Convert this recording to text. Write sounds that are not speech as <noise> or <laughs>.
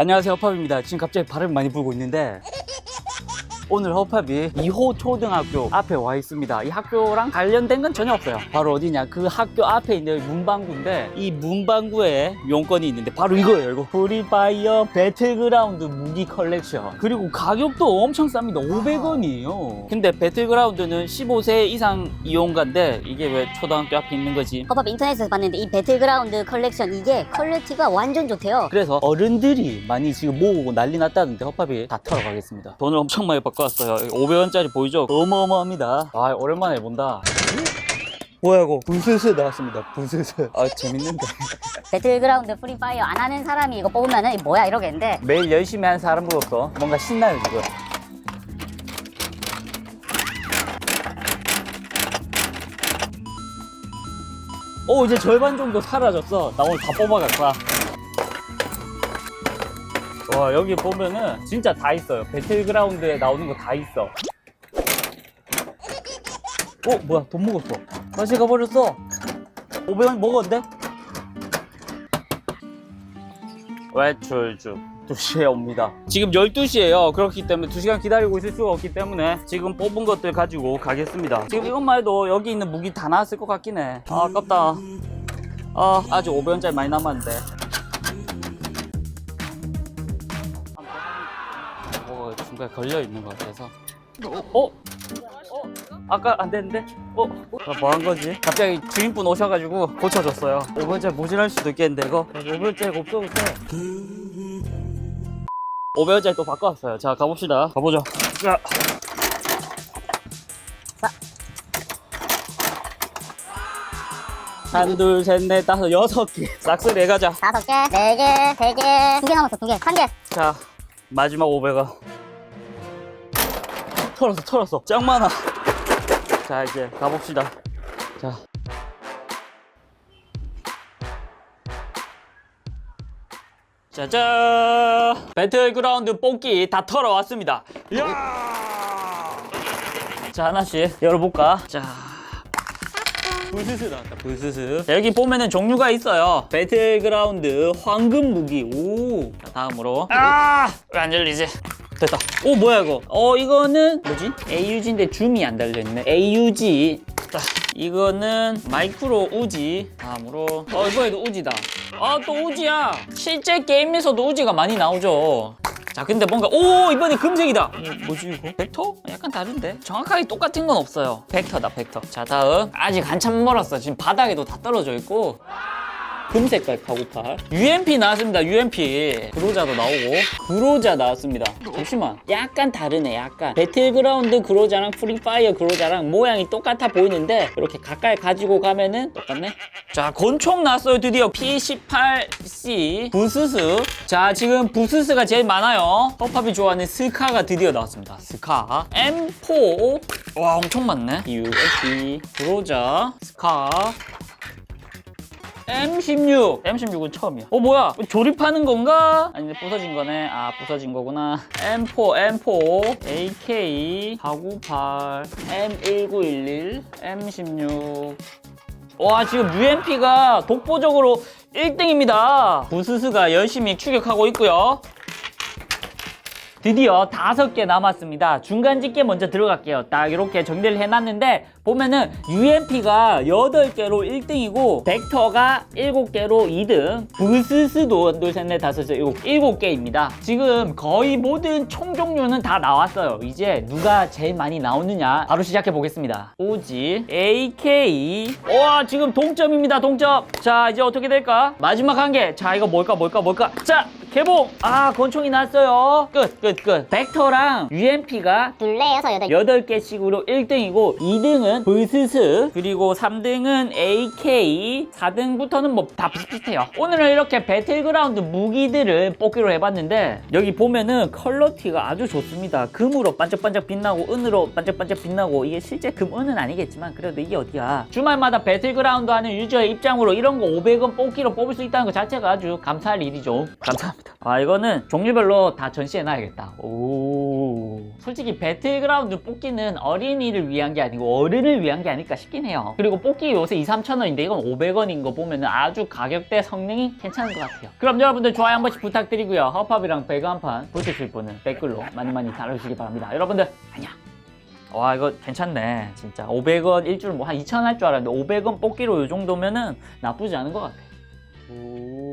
안녕하세요 허팝입니다. 지금 갑자기 바람이 많이 불고 있는데 오늘 허팝이 2호 초등학교 앞에 와 있습니다. 이 학교랑 관련된 건 전혀 없어요. 바로 어디냐? 그 학교 앞에 있는 문방구인데 이 문방구에 용건이 있는데 바로 이거예요 이거. 프리파이어 배틀그라운드 무기 컬렉션. 그리고 가격도 엄청 쌉니다. 500원이에요. 근데 배틀그라운드는 15세 이상 이용가인데 이게 왜 초등학교 앞에 있는 거지? 허팝 인터넷에서 봤는데 이 배틀그라운드 컬렉션 이게 퀄리티가 완전 좋대요. 그래서 어른들이 많이 지금 모으고 난리 났다는데 허팝이 다 털어 가겠습니다. 돈을 엄청 많이 바꿔 왔어요. 500원짜리 보이죠? 어마어마합니다. 아, 오랜만에 본다. 뭐야 이거? 분수스 나왔습니다. 분수스 아 재밌는데. <laughs> 배틀그라운드 프리파이어 안 하는 사람이 이거 뽑으면은 뭐야? 이러겠는데? 매일 열심히 하는 사람으로서 뭔가 신나요 지금 오 이제 절반 정도 사라졌어. 나 오늘 다 뽑아갈 거야 와 여기 보면은 진짜 다 있어요. 배틀그라운드에 나오는 거 다 있어. 어 뭐야 돈 먹었어. 다시 가버렸어. 500원 먹었는데? 외출 중 2시에 옵니다. 지금 12시에요. 그렇기 때문에 2시간 기다리고 있을 수가 없기 때문에 지금 뽑은 것들 가지고 가겠습니다. 지금 이것만 해도 여기 있는 무기 다 나왔을 것 같긴 해아 아깝다. 아 아직 500원짜리 많이 남았는데 뭐가 중간에 걸려 있는 것 같아서 어? 어? 아까 안 됐는데? 어? 뭐 한 거지? 갑자기 주인분 오셔가지고 고쳐줬어요 500원짜리 모자랄 수도 있겠는데 이거 500원짜리가 없어졌어 500원짜리 또 바꿔왔어요 자 가봅시다 가보죠 자. 하나 둘셋 넷 다섯 여섯 개 <laughs> 싹쓸이 해가자 다섯 개, 네 개, 세 개, 두 개 남았어 두 개, 한 개. 자 마지막 500원 털었어 털었어. 짱 많아. 자 이제 가봅시다. 자. 짜잔! 배틀그라운드 뽑기 다 털어왔습니다. 이야! 자 하나씩 열어볼까? 자. 불스스 나왔다 불스스. 자, 여기 보면은 종류가 있어요. 배틀그라운드 황금 무기. 오. 자, 다음으로. 아왜 안 열리지 됐다. 오 뭐야 이거? 어 이거는 뭐지? AUG인데 줌이 안 달려있네. AUG 자 이거는 마이크로 우지. 다음으로. 어 이번에도 우지다. 아 또 우지야. 실제 게임에서도 우지가 많이 나오죠. 자 근데 뭔가 오 이번에 금색이다. 어, 뭐지 이거? 벡터? 약간 다른데? 정확하게 똑같은 건 없어요. 벡터다 벡터. 자 다음. 아직 한참 멀었어. 지금 바닥에도 다 떨어져 있고 금색깔 카구팔. UMP 나왔습니다 UMP 그로자도 나오고. 그로자 나왔습니다. 잠시만. 약간 다르네 약간. 배틀그라운드 그로자랑 프리파이어 그로자랑 모양이 똑같아 보이는데 이렇게 가까이 가지고 가면은 똑같네. 자 권총 나왔어요 드디어. P18C. 부스스 자 지금 부스스가 제일 많아요. 허팝이 좋아하는 스카가 드디어 나왔습니다. 스카. M4 와 엄청 많네. USB 그로자. 스카 M16. M16은 처음이야. 어 뭐야? 조립하는 건가? 아니 부서진 거네. 아 부서진 거구나. M4 M4. AK 498 M1911 M16 와 지금 UMP가 독보적으로 1등입니다. 부스스가 열심히 추격하고 있고요 드디어 다섯 개 남았습니다. 중간 집게 먼저 들어갈게요. 딱 이렇게 정리를 해놨는데 보면은 UMP가 8개로 1등이고 벡터가 7개로 2등 부스스도 둘, 셋, 넷, 다섯, 여섯, 일곱 7개입니다. 지금 거의 모든 총 종류는 다 나왔어요. 이제 누가 제일 많이 나오느냐 바로 시작해 보겠습니다. 오지 AK 와 지금 동점입니다. 동점 자 이제 어떻게 될까? 마지막 한 개. 자 이거 뭘까 뭘까 뭘까 자 개봉! 아 권총이 났어요. 끝 끝 끝. 벡터랑 UMP가 둘, 넷, 여섯, 여덟. 8개씩으로 1등이고 2등은 브스스 그리고 3등은 AK 4등부터는 뭐 다 비슷비슷해요. 오늘은 이렇게 배틀그라운드 무기들을 뽑기로 해봤는데 여기 보면은 컬러티가 아주 좋습니다. 금으로 반짝반짝 빛나고 은으로 반짝반짝 빛나고 이게 실제 금 은은 아니겠지만 그래도 이게 어디야? 주말마다 배틀그라운드 하는 유저의 입장으로 이런 거 500원 뽑기로 뽑을 수 있다는 것 자체가 아주 감사할 일이죠. 감사합니다 나왔습니다. 아 이거는 종류별로 다 전시해놔야겠다. 오. 솔직히 배틀그라운드 뽑기는 어린이를 위한 게 아니고 어른을 위한 게 아닐까 싶긴 해요. 그리고 뽑기 요새 2, 3천 원인데 이건 500원인 거 보면 아주 가격대 성능이 괜찮은 것 같아요. 그럼 여러분들 좋아요 한 번씩 부탁드리고요. 허팝이랑 배그 한판 보실 분은 댓글로 많이 많이 달아주시기 바랍니다. 여러분들 안녕. 와 이거 괜찮네 진짜 500원 일주일 뭐 한 2천 할 줄 알았는데 500원 뽑기로 이 정도면은 나쁘지 않은 것 같아 오